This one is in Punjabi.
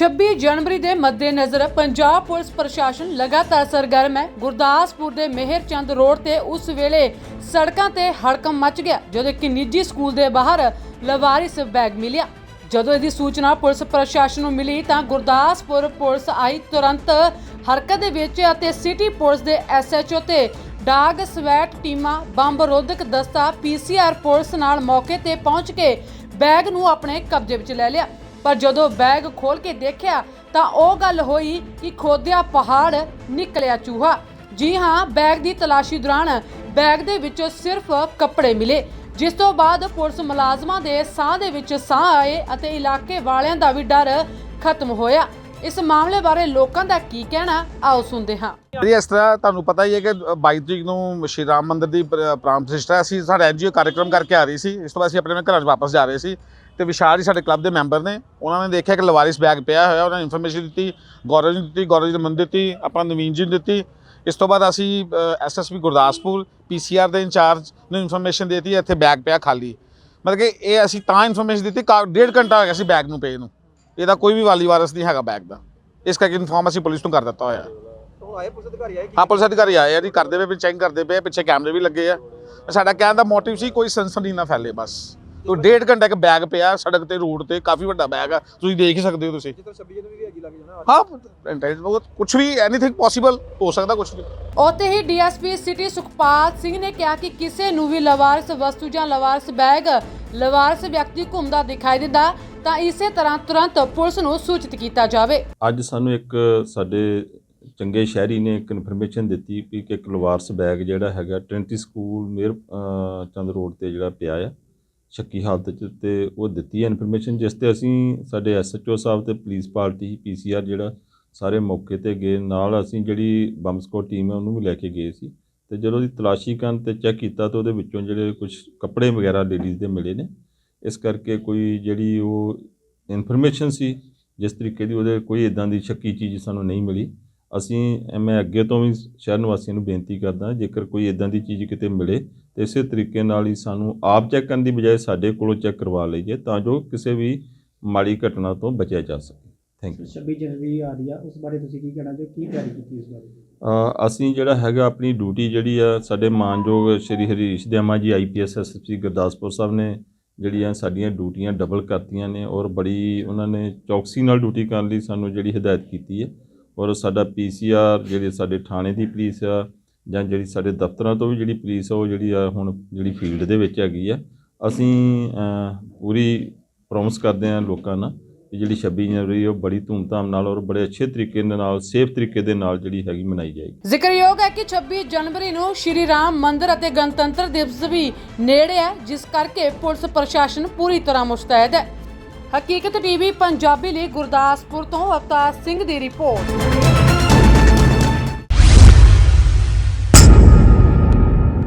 26 ਜਨਵਰੀ ਦੇ ਮੱਦੇਨਜ਼ਰ ਪੰਜਾਬ ਪੁਲਿਸ ਪ੍ਰਸ਼ਾਸਨ ਲਗਾਤਾਰ ਸਰਗਰਮ ਹੈ। ਗੁਰਦਾਸਪੁਰ ਦੇ ਮਿਹਰਚੰਦ ਰੋਡ ਤੇ ਉਸ ਵੇਲੇ ਸੜਕਾਂ ਤੇ ਹੜਕਮ ਮਚ ਗਿਆ, ਜਦੋਂ ਕਿ ਨਿੱਜੀ ਸਕੂਲ ਦੇ ਬਾਹਰ ਲਵਾਰਿਸ ਬੈਗ ਮਿਲਿਆ। ਜਦੋਂ ਇਹਦੀ ਸੂਚਨਾ ਪੁਲਿਸ ਪ੍ਰਸ਼ਾਸਨ ਨੂੰ ਮਿਲੀ ਤਾਂ ਗੁਰਦਾਸਪੁਰ ਪੁਲਿਸ ਆਈ ਤੁਰੰਤ ਹਰਕਤ ਦੇ ਵਿੱਚ ਅਤੇ ਸਿਟੀ ਪੁਲਿਸ ਦੇ ਐਸਐਚਓ ਤੇ ਡਾਗ ਸਵੈਟ ਟੀਮਾਂ ਬੰਬ ਰੋਧਕ ਦਸਤਾ ਪੀਸੀਆਰ ਪੁਲਿਸ ਨਾਲ ਮੌਕੇ ਤੇ ਪਹੁੰਚ ਕੇ ਬੈਗ ਨੂੰ ਆਪਣੇ ਕਬਜ਼ੇ ਵਿੱਚ ਲੈ ਲਿਆ। ਪਰ ਜਦੋਂ ਬੈਗ ਖੋਲ ਕੇ ਦੇਖਿਆ ਤਾਂ ਉਹ ਗੱਲ ਹੋਈ ਕਿ ਖੋਦਿਆ ਪਹਾੜ, ਨਿਕਲਿਆ ਚੂਹਾ। ਜੀ ਹਾਂ, ਬੈਗ ਦੀ ਤਲਾਸ਼ੀ ਦੌਰਾਨ ਬੈਗ ਦੇ ਵਿੱਚੋਂ ਸਿਰਫ ਕੱਪੜੇ ਮਿਲੇ। ਜਿਸ ਤੋਂ ਬਾਅਦ ਪੁਲਿਸ ਮੁਲਾਜ਼ਮਾਂ ਦੇ ਸਾਹ ਦੇ ਵਿੱਚ ਸਾਹ ਆਏ ਅਤੇ ਇਲਾਕੇ ਵਾਲਿਆਂ ਦਾ ਵੀ ਡਰ ਖਤਮ ਹੋਇਆ। ਇਸ ਮਾਮਲੇ ਬਾਰੇ ਲੋਕਾਂ ਦਾ ਕੀ ਕਹਿਣਾ, ਆਓ ਸੁਣਦੇ ਹਾਂ। ਜੀ, ਇਸ ਤਰ੍ਹਾਂ ਤੁਹਾਨੂੰ ਪਤਾ ਹੀ ਹੈ ਕਿ 22 ਤਰੀਕ ਨੂੰ ਸ਼੍ਰੀ ਰਾਮ ਮੰਦਿਰ ਦੀ ਪ੍ਰਾਣ ਪ੍ਰਤਿਸ਼ਠਾ ਅਸੀਂ ਸਾਡਾ ਐਨਜੀਓ ਕਾਰਜਕ੍ਰਮ ਕਰਕੇ ਆ ਰਹੀ ਸੀ। ਇਸ ਤੋਂ ਬਾਅਦ ਅਸੀਂ ਆਪਣੇ ਘਰਾਂ 'ਚ ਵਾਪਸ ਜਾ ਰਹੇ ਸੀ। ਤੇ ਵਿਸ਼ਾਲ ਜੀ ਸਾਡੇ ਕਲੱਬ ਦੇ ਮੈਂਬਰ ਨੇ। ਉਹਨਾਂ ਨੇ ਦੇਖਿਆ ਕਿ ਲਵਾਰਿਸ ਬੈਗ ਪਿਆ ਹੋਇਆ ਉਹਨਾਂ ਨੇ ਇਨਫੋਰਮੇਸ਼ਨ ਦਿੱਤੀ ਗੌਰਵ ਜੀ ਦਿੱਤੀ ਗੌਰਵ ਜੀ ਨੂੰ ਮੈਨੂੰ ਦਿੱਤੀ ਆਪਾਂ ਨਵੀਨ ਜੀ ਨੂੰ ਦਿੱਤੀ। ਇਸ ਤੋਂ ਬਾਅਦ ਅਸੀਂ ਐਸਐਸਪੀ ਗੁਰਦਾਸਪੁਰ ਪੀਸੀਆਰ ਦੇ ਇੰਚਾਰਜ ਨੂੰ ਇਨਫੋਰਮੇਸ਼ਨ ਦਿੱਤੀ ਇੱਥੇ ਬੈਗ ਪਿਆ ਖਾਲੀ। ਮਤਲਬ ਕਿ ਇਹ ਅਸੀਂ ਤਾਂ ਇਨਫੋਰਮੇਸ਼ਨ ਦਿੱਤੀ ਡੇਢ ਘੰਟਾ ਹੋ ਗਿਆ ਸੀ ਬੈਗ ਨੂੰ ਪਏ ਨੂੰ। ਇਹਦਾ ਕੋਈ ਵੀ ਵਾਲੀ ਵਾਰਸ ਨਹੀਂ ਹੈਗਾ ਬੈਗ ਦਾ। ਇਸ ਕਰਕੇ ਇਨਫੋਰਮ ਅਸੀਂ ਪੁਲਿਸ ਨੂੰ ਕਰ ਦਿੱਤਾ ਹੋਇਆ। ਉਹ ਆਏ ਪੁਲਿਸ ਅਧਿਕਾਰੀ ਆਏ ਹਾਂ ਪੁਲਿਸ ਅਧਿਕਾਰੀ ਆਏ ਆ ਜੀ ਕਰਦੇ ਪਏ ਚੈੱਕ ਕਰਦੇ ਪਏ ਪਿੱਛੇ ਕੈਮਰੇ ਵੀ ਲੱਗੇ ਆ। ਸਾਡਾ ਕਹਿਣ ਦਾ ਮੋਟਿਵ ਸੀ ਕੋਈ ਸਨਸਨੀ ਨਾ ਫੈਲੇ ਬਸ। ਉਹ ਡੇਢ ਘੰਟੇ ਇੱਕ ਬੈਗ ਪਿਆ ਸੜਕ ਤੇ ਰੋਡ ਤੇ ਕਾਫੀ ਵੱਡਾ ਬੈਗ ਆ। ਤੁਸੀਂ ਦੇਖ ਹੀ ਸਕਦੇ ਹੋ ਤੁਸੀਂ। ਜਿੱਦਾਂ 26 ਜਨਵਰੀ ਵੀ ਹੈਗੀ ਲੱਗ ਜਾਣਾ ਹਾਂ ਇੰਟੈਲੀਜੈਂਟ ਕੁਝ ਵੀ ਐਨੀਥਿੰਗ ਪੋਸੀਬਲ ਹੋ ਸਕਦਾ ਕੁਝ ਵੀ। ਉੱਥੇ ਹੀ ਡੀਐਸਪੀ ਸਿਟੀ ਸੁਖਪਾਲ ਸਿੰਘ ਨੇ ਕਿਹਾ ਕਿ ਕਿਸੇ ਨੂੰ ਵੀ ਲਵਾਰਸ ਵਸਤੂ ਜਾਂ ਲਵਾਰਸ ਬੈਗ ਲਵਾਰਸ ਵਿਅਕਤੀ ਘੁੰਮਦਾ ਦਿਖਾਈ ਦਿੰਦਾ ਤਾਂ ਇਸੇ ਤਰ੍ਹਾਂ ਤੁਰੰਤ ਪੁਲਿਸ ਨੂੰ ਸੂਚਿਤ ਕੀਤਾ ਜਾਵੇ। ਅੱਜ ਸਾਨੂੰ ਇੱਕ ਸਾਡੇ ਚੰਗੇ ਸ਼ਹਿਰੀ ਨੇ ਇੱਕ ਇਨਫੋਰਮੇਸ਼ਨ ਦਿੱਤੀ ਕਿ ਇੱਕ ਲਵਾਰਸ ਬੈਗ ਜਿਹੜਾ ਹੈਗਾ ਟ੍ਰਿੰਟੀ ਸਕੂਲ ਮੇਰ ਚੰਦ ਰੋਡ ਤੇ ਜਿਹੜਾ ਪਿਆ ਆ। ਸ਼ੱਕੀ ਹਾਲਤ 'ਚ ਤੇ ਉਹ ਦਿੱਤੀ ਹੈ ਇਨਫੋਰਮੇਸ਼ਨ ਜਿਸ ਤੇ ਅਸੀਂ ਸਾਡੇ ਐਸਐਚਓ ਸਾਹਿਬ ਤੇ ਪੁਲਿਸ ਪਾਰਟੀ ਪੀਸੀਆਰ ਜਿਹੜਾ ਸਾਰੇ ਮੌਕੇ ਤੇ ਗਏ। ਨਾਲ ਅਸੀਂ ਜਿਹੜੀ ਬੰਬ ਸਕੋਡ ਟੀਮ ਹੈ ਉਹਨੂੰ ਵੀ ਲੈ ਕੇ ਗਏ ਸੀ। ਤੇ ਜਦੋਂ ਉਹਦੀ ਤਲਾਸ਼ੀ ਕਰਨ ਤੇ ਚੈੱਕ ਕੀਤਾ ਤਾਂ ਉਹਦੇ ਵਿੱਚੋਂ ਜਿਹੜੇ ਕੁਝ ਕੱਪੜੇ ਵਗੈਰਾ ਲੇਡੀਜ਼ ਦੇ ਮਿਲੇ ਨੇ। ਇਸ ਕਰਕੇ ਕੋਈ ਜਿਹੜੀ ਉਹ ਇਨਫੋਰਮੇਸ਼ਨ ਸੀ, ਜਿਸ ਤਰੀਕੇ ਦੀ ਉਹਦੇ ਕੋਈ ਇਦਾਂ ਦੀ ਸ਼ੱਕੀ ਚੀਜ਼ ਸਾਨੂੰ ਨਹੀਂ ਮਿਲੀ। ਅਸੀਂ ਮੈਂ ਅੱਗੇ ਤੋਂ ਵੀ ਸ਼ਹਿਰ ਨਿਵਾਸੀਆਂ ਨੂੰ ਬੇਨਤੀ ਕਰਦਾ ਜੇਕਰ ਕੋਈ ਇਦਾਂ ਦੀ ਚੀਜ਼ ਕਿਤੇ ਮਿਲੇ ਤੇ ਇਸੇ ਤਰੀਕੇ ਨਾਲ ਹੀ ਸਾਨੂੰ ਆਪ ਚੈੱਕ ਕਰਨ ਦੀ ਬਜਾਏ ਸਾਡੇ ਕੋਲੋਂ ਚੈੱਕ ਕਰਵਾ ਲਈਏ ਤਾਂ ਜੋ ਕਿਸੇ ਵੀ ਮਾੜੀ ਘਟਨਾ ਤੋਂ ਬਚਿਆ ਜਾ ਸਕੇ। ਥੈਂਕ ਯੂ 26 ਜਨਵਰੀ ਆ ਰਹੀ ਆ ਉਸ ਬਾਰੇ ਤੁਸੀਂ ਕੀ ਕਹਿਣਾ ਚਾਹੋ ਕੀ ਤਿਆਰੀ ਕੀਤੀ ਉਸ ਬਾਰੇ? ਅਸੀਂ ਜਿਹੜਾ ਹੈਗਾ ਆਪਣੀ ਡਿਊਟੀ ਜਿਹੜੀ ਆ ਸਾਡੇ ਮਾਨਯੋਗ ਸ਼੍ਰੀ ਹਰੀਸ਼ ਦਿਆਮਾ ਜੀ ਆਈਪੀਐਸ ਐਸਐਸਪੀ ਗੁਰਦਾਸਪੁਰ ਸਾਹਿਬ ਨੇ ਜਿਹੜੀਆਂ ਸਾਡੀਆਂ ਡਿਊਟੀਆਂ ਡਬਲ ਕਰਤੀਆਂ ਨੇ ਔਰ ਬੜੀ ਉਹਨਾਂ ਨੇ ਚੌਕਸੀ ਨਾਲ ਡਿਊਟੀ ਕਰਨ ਲਈ ਸਾਨੂੰ ਜਿਹੜੀ ਹਦਾਇਤ ਕੀਤੀ ਹੈ। ਔਰ ਸਾਡਾ ਪੀਸੀਆਰ ਜਿਹੜੀ ਸਾਡੇ ਥਾਣੇ ਦੀ ਪੁਲਿਸ ਆ, ਜਾਂ ਜਿਹੜੀ ਸਾਡੇ ਦਫ਼ਤਰਾਂ ਤੋਂ ਵੀ ਜਿਹੜੀ ਪੁਲਿਸ ਆ, ਉਹ ਜਿਹੜੀ ਆ ਹੁਣ ਜਿਹੜੀ ਫੀਲਡ ਦੇ ਵਿੱਚ ਹੈਗੀ ਆ, ਅਸੀਂ ਪੂਰੀ ਪ੍ਰੋਮਿਸ ਕਰਦੇ ਹਾਂ ਲੋਕਾਂ ਨਾਲ ਕਿ ਜਿਹੜੀ 26 ਜਨਵਰੀ ਉਹ ਬੜੀ ਧੂਮਧਾਮ ਨਾਲ ਔਰ ਬੜੇ ਅੱਛੇ ਤਰੀਕੇ ਦੇ ਨਾਲ ਸੇਫ ਤਰੀਕੇ ਦੇ ਨਾਲ ਜਿਹੜੀ ਹੈਗੀ ਮਨਾਈ ਜਾਏਗੀ। ਜ਼ਿਕਰਯੋਗ ਹੈ ਕਿ 26 ਜਨਵਰੀ ਨੂੰ ਸ਼੍ਰੀ ਰਾਮ ਮੰਦਿਰ ਅਤੇ ਗਣਤੰਤਰ ਦਿਵਸ ਵੀ ਨੇੜੇ ਹੈ, ਜਿਸ ਕਰਕੇ ਪੁਲਿਸ ਪ੍ਰਸ਼ਾਸਨ ਪੂਰੀ ਤਰ੍ਹਾਂ ਮੁਸਤੈਦ ਹੈ। ਹਕੀਕਤ ਟੀਵੀ ਪੰਜਾਬੀ ਲਈ ਗੁਰਦਾਸਪੁਰ ਤੋਂ ਅਵਤਾਰ ਸਿੰਘ ਦੀ ਰਿਪੋਰਟ।